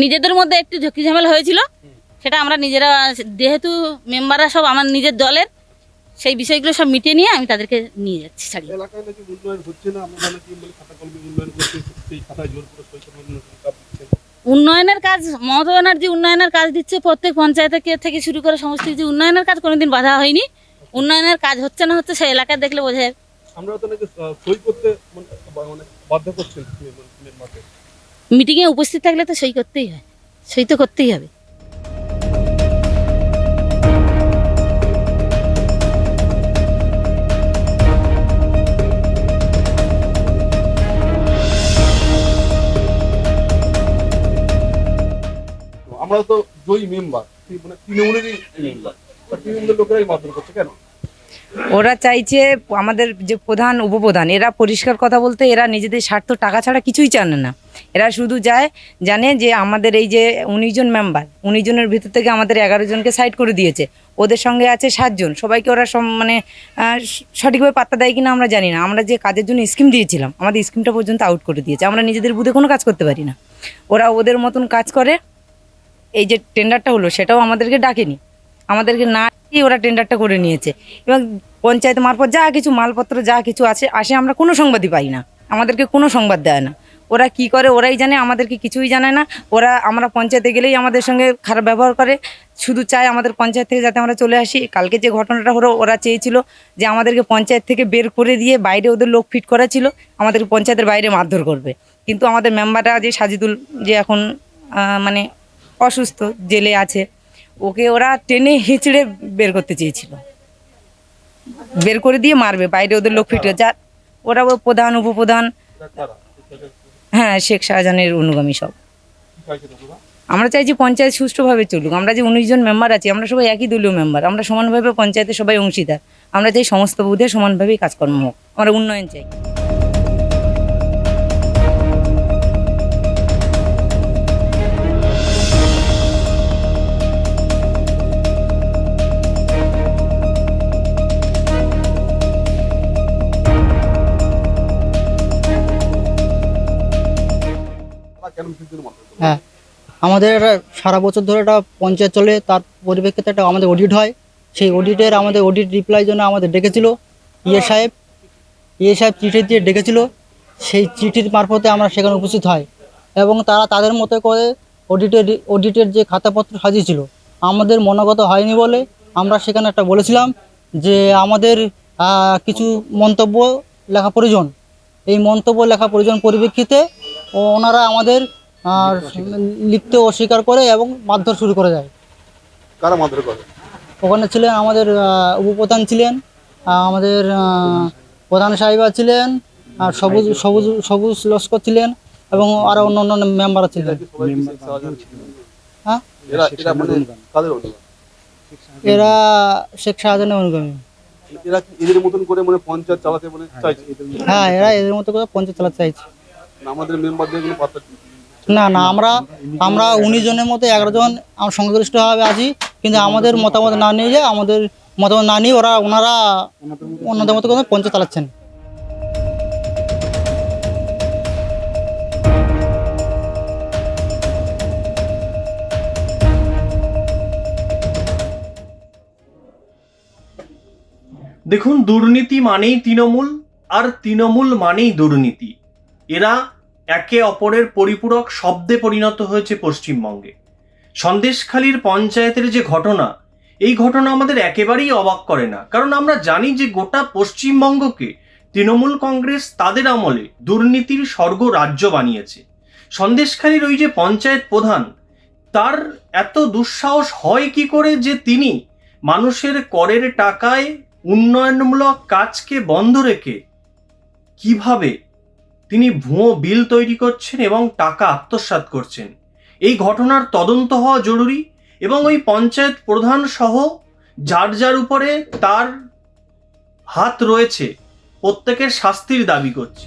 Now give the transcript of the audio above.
নিজেদের মধ্যে একটু ঝক্কি ঝামেলা হয়েছিল। সেটা আমরা নিজেরা যেহেতু মেম্বাররা সব আমার নিজের দলের সেই বিষয়গুলো সব মিটিয়ে নিয়ে আমি তাদেরকে নিয়ে যাচ্ছি ছাড়িয়ে। মানে উন্নয়নের কাজ মমতা ব্যানার্জি উন্নয়নের কাজ দিচ্ছে প্রত্যেক পঞ্চায়েত থেকে শুরু করে সমস্ত কিছু উন্নয়নের কাজ কোনোদিন বাধা হয়নি। উন্নয়নের কাজ হচ্ছে না হচ্ছে সেই এলাকায় দেখলে বোঝা যায়। আমরা তো নাকি সই করতে মানে মানে বাধ্য মিটিংয়ে উপস্থিত থাকলে তো সই করতেই হয়। সই তো করতেই হবে। আমরা তো জয়ী মেম্বার মানে তৃণমূলেরই মেম্বার। তৃণমূলের লোকেরাই মারধর করছে, কেন? ওরা চাইছে আমাদের যে প্রধান উপপ্রধান, এরা পরিষ্কার কথা বলতে এরা নিজেদের স্বার্থ টাকা ছাড়া কিছুই জানে না। এরা শুধু যায়, জানে যে আমাদের এই যে উনিশ জন মেম্বার উনিশ জনের ভিতর থেকে আমাদের এগারো জনকে সাইড করে দিয়েছে। ওদের সঙ্গে আছে সাতজন সবাইকে ওরা সম- মানে সঠিকভাবে পাত্তা দেয় কিনা আমরা জানি না। আমরা যে কাজের জন্য স্কিম দিয়েছিলাম, আমাদের স্কিমটা পর্যন্ত আউট করে দিয়েছে। আমরা নিজেদের বুধে কোনো কাজ করতে পারি না। ওরা ওদের মতন কাজ করে, এই যে টেন্ডারটা হলো, সেটাও আমাদেরকে ডাকেনি। আমাদেরকে না ওরা টেন্ডারটা করে নিয়েছে। এবং পঞ্চায়েত মারফত যা কিছু, মালপত্র যা কিছু আছে, আসে আমরা কোনো সংবাদই পাই না। আমাদেরকে কোনো সংবাদ দেয় না। ওরা কি করে, ওরাই জানে, আমাদেরকে কিছুই জানে না। ওরা আমরা পঞ্চায়েতে গেলেই আমাদের সঙ্গে খারাপ ব্যবহার করে। শুধু চায় আমাদের পঞ্চায়েত থেকে যাতে আমরা চলে আসি। কালকে যে ঘটনাটা হলো, ওরা চেয়েছিল যে আমাদেরকে পঞ্চায়েত থেকে বের করে দিয়ে বাইরে ওদের লোক ফিট করা ছিল। আমাদের পঞ্চায়েতের বাইরে মারধর করবে। কিন্তু আমাদের মেম্বাররা যে সাজিদুল যে এখন মানে অসুস্থ, জেলে আছে ওকে ওরা টেনে হেঁচড়ে বের করতে চেয়েছিল। বের করে দিয়ে মারবে, বাইরে ওদের লোক ফিট যা, ওরা প্রধান, উপপ্রধান। হ্যাঁ শেখ শাহজাহানের অনুগামী সব। আমরা চাইছি পঞ্চায়েত সুষ্ঠুভাবে চলুক। আমরা যে উনিশ জন মেম্বার আছি, আমরা সবাই একই দলীয় মেম্বার আমরা সমানভাবে পঞ্চায়েতে সবাই অংশীদার। আমরা চাই সমস্ত বুধে সমানভাবেই কাজকর্ম হোক। আমরা উন্নয়ন চাই। হ্যাঁ। আমাদের সারা বছর ধরে একটা পঞ্চায়েত চলে, তার পরিপ্রেক্ষিতে একটা আমাদের অডিট হয়। সেই অডিটের আমাদের অডিট রিপ্লাই জন্য আমাদের ডেকেছিল ইয়ে সাহেব ইয়ে সাহেব চিঠি দিয়ে ডেকেছিল। সেই চিঠির মারফতে আমরা সেখানে উপস্থিত হয়। এবং তারা তাদের মতো করে অডিটের অডিটের যে খাতাপত্র সাজিয়েছিল আমাদের মনোগত হয়নি বলে আমরা সেখানে একটা বলেছিলাম যে আমাদের কিছু মন্তব্য লেখা প্রয়োজন। এই মন্তব্য লেখা প্রয়োজন পরিপ্রেক্ষিতে ওনারা আমাদের আর লিখতে অস্বীকার করে এবং মারধর শুরু করে দেয়। কারা মারধর করে? ওখানে ছিলেন আমাদের উপপ্রধান ছিলেন আমাদের প্রধান সাহেবা ছিলেন আর সবুজ সবুজ সবুজ লস্কর ছিলেন এবং আরও অন্য অন্য মেম্বার ছিলেন। হ্যাঁ এরা শেখ শাহজাহানের অনুগামী। এরা এদের মতন করে মানে পঞ্চায়েত চালাতে মানে চাইছে? হ্যাঁ এরা এদের মতো করে পঞ্চায়েত চালাতে চাইছে। আমাদের মেম্বারদের কোনো পাত্তা না না, আমরা আমরা উনিশ জনের মধ্যে এগারো জন সংখ্যাগরিষ্ঠভাবে আছি, কিন্তু আমাদের মতামত না নিয়ে যে আমাদের মতামত না নিয়ে ওরা ওনারা ওনাদের মতো করে পঞ্চায়েত চালাচ্ছেন। দেখুন, দুর্নীতি মানেই তৃণমূল, আর তৃণমূল মানেই দুর্নীতি। এরা একে অপরের পরিপূরক শব্দে পরিণত হয়েছে পশ্চিমবঙ্গে। সন্দেশখালীর পঞ্চায়েতের যে ঘটনা, এই ঘটনা আমাদের একেবারেই অবাক করে না। কারণ আমরা জানি যে গোটা পশ্চিমবঙ্গকে তৃণমূল কংগ্রেস তাদের আমলে দুর্নীতির স্বর্গ রাজ্য বানিয়েছে। সন্দেশখালীর ওই যে পঞ্চায়েত প্রধান, তার এত দুঃসাহস হয় কি করে যে তিনি মানুষের করের টাকায় উন্নয়নমূলক কাজকে বন্ধ রেখে কীভাবে তিনি ভুয়ো বিল তৈরি করছেন এবং টাকা আত্মসাত করছেন। এই ঘটনার তদন্ত হওয়া জরুরি এবং ওই পঞ্চায়েত প্রধান সহ যার যার উপরে তার হাত রয়েছে, প্রত্যেকের শাস্তির দাবি করছি।